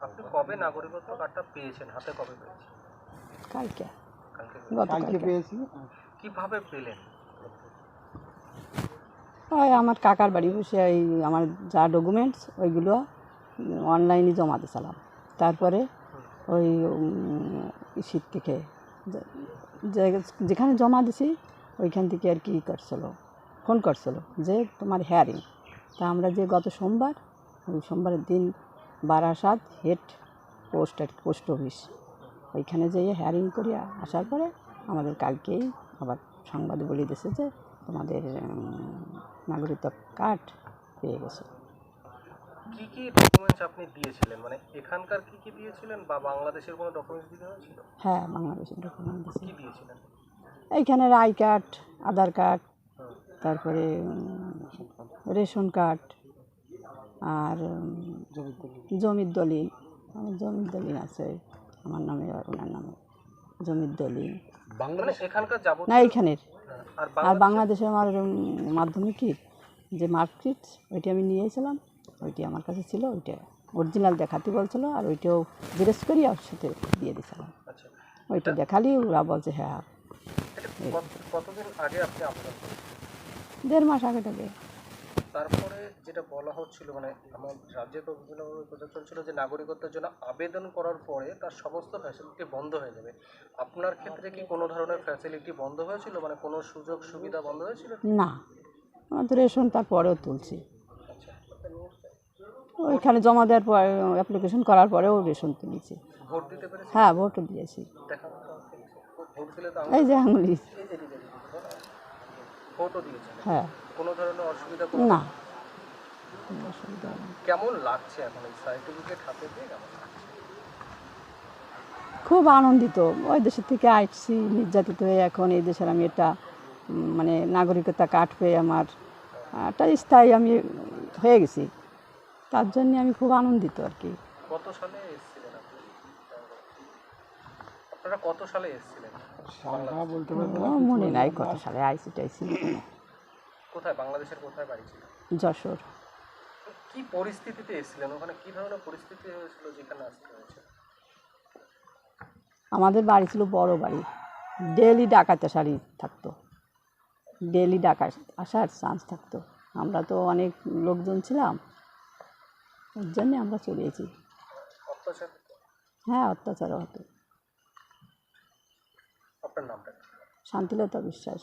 আপনি কবে নাগরিকত্ব কার্ডটা পেয়েছেন? হাতে কবে পেয়েছেন? কালকে। কালকে। পেয়েছি। কীভাবে পেলেন? ওই আমার কাকার বাড়ি বসে এই আমার যা ডকুমেন্টস ওইগুলো অনলাইনে জমা দিয়েছিলাম তারপরে ওই শীত থেকে যেখানে জমা দিছি ওইখান থেকে আর কি করছিল ফোন করছিল যে তোমার হেয়ারিং তা আমরা যে গত সোমবার ওই সোমবারের দিন বারাসাত হেড পোস্ট আর পোস্ট অফিস। ওইখানে যেয়ে হেয়ারিং করি আসার পরে আমাদের কালকেই আবার সংবাদ বলে দিয়েছে যে তোমাদের নাগরিকত্ব কার্ড পেয়ে গেছে। কি কি ডকুমেন্টস আপনি দিয়েছিলেন? মানে এখানকার কি কি দিয়েছিলেন বা বাংলাদেশের কোনো ডকুমেন্টস দিতে হয়েছিল? হ্যাঁ বাংলাদেশের ডকুমেন্ট কি দিয়েছিলেন? এইখানের আই কার্ড আধার কার্ড তারপরে রেশন কার্ড আর জমির দলিল। আমার জমির দলিল আছে আমার নামে আর ওনার নামে। জমির দলিল। না এইখানের। আর আর বাংলাদেশ আমার মাধ্যমিকের যে মার্কশিট ওইটি আমি নিয়েছিলাম ওইটি আমার কাছে ছিল ওইটা অরিজিনাল দেখাতে বলছিল আর ওইটাও জিজ্ঞেস করি ওর সাথে দিয়ে দিয়েছিলাম আচ্ছা। ওইটা দেখালি ওরা বলছে হ্যাঁ। দেড় মাস আগে থেকে। তারপরে যেটা বলা হচ্ছিল মানে আমার রাজ্যে তো বিভিন্নভাবে প্রচার চলছিল যে নাগরিকত্বের জন্য আবেদন করার পরে তার সমস্ত ফ্যাসিলিটি বন্ধ হয়ে যাবে আপনার ক্ষেত্রে কি কোনো ধরনের ফ্যাসিলিটি বন্ধ হয়েছিল মানে কোনো সুযোগ সুবিধা বন্ধ হয়েছিল না আমার তো রেশন তারপরেও তুলছি আচ্ছা ওইখানে জমা দেওয়ার পর অ্যাপ্লিকেশন করার পরেও রেশন তুলেছি ভোট দিতে পেরেছি হ্যাঁ ভোটও দিয়েছি এই যে আঙুলি ভোটও দিয়েছেন? হ্যাঁ। কোনো ধরনের অসুবিধা না। অসুবিধা নেই। কেমন লাগছে এখন এই সার্টিফিকেট হাতে পেয়ে? কেমন খুব আনন্দিত। ওই দেশের থেকে আসছি নির্যাতিত হয়ে এখন এই দেশের আমি এটা মানে নাগরিকতা কার্ড পেয়ে আমার একটা স্থায়ী আমি হয়ে গেছি। তার জন্য আমি খুব আনন্দিত আর কি। কত সালে এসেছিলেন আপনি? আপনারা কত সালে এসেছিলেন? সালটা বলতে আমার মনে নাই কত সালে আইসি টাইসি কোথায়? বাংলাদেশের কোথায় বাড়ি ছিল? যশোর। কি পরিস্থিতিতে এসেছিলেন? ওখানে কি ধরনের পরিস্থিতি হয়েছিল যেখানে আসতে হয়েছে? আমাদের বাড়ি ছিল বড় বাড়ি। ডেলি ডাকাত আসারই থাকতো। ডেলি ডাকাত আসার চান্স থাকতো। আমরা তো অনেক লোকজন ছিলাম। ওর জন্যে আমরা চলে এসেছি। অত্যাচার হ্যাঁ অত্যাচারও হতো। আপনার নামটা? শান্তিলতা বিশ্বাস।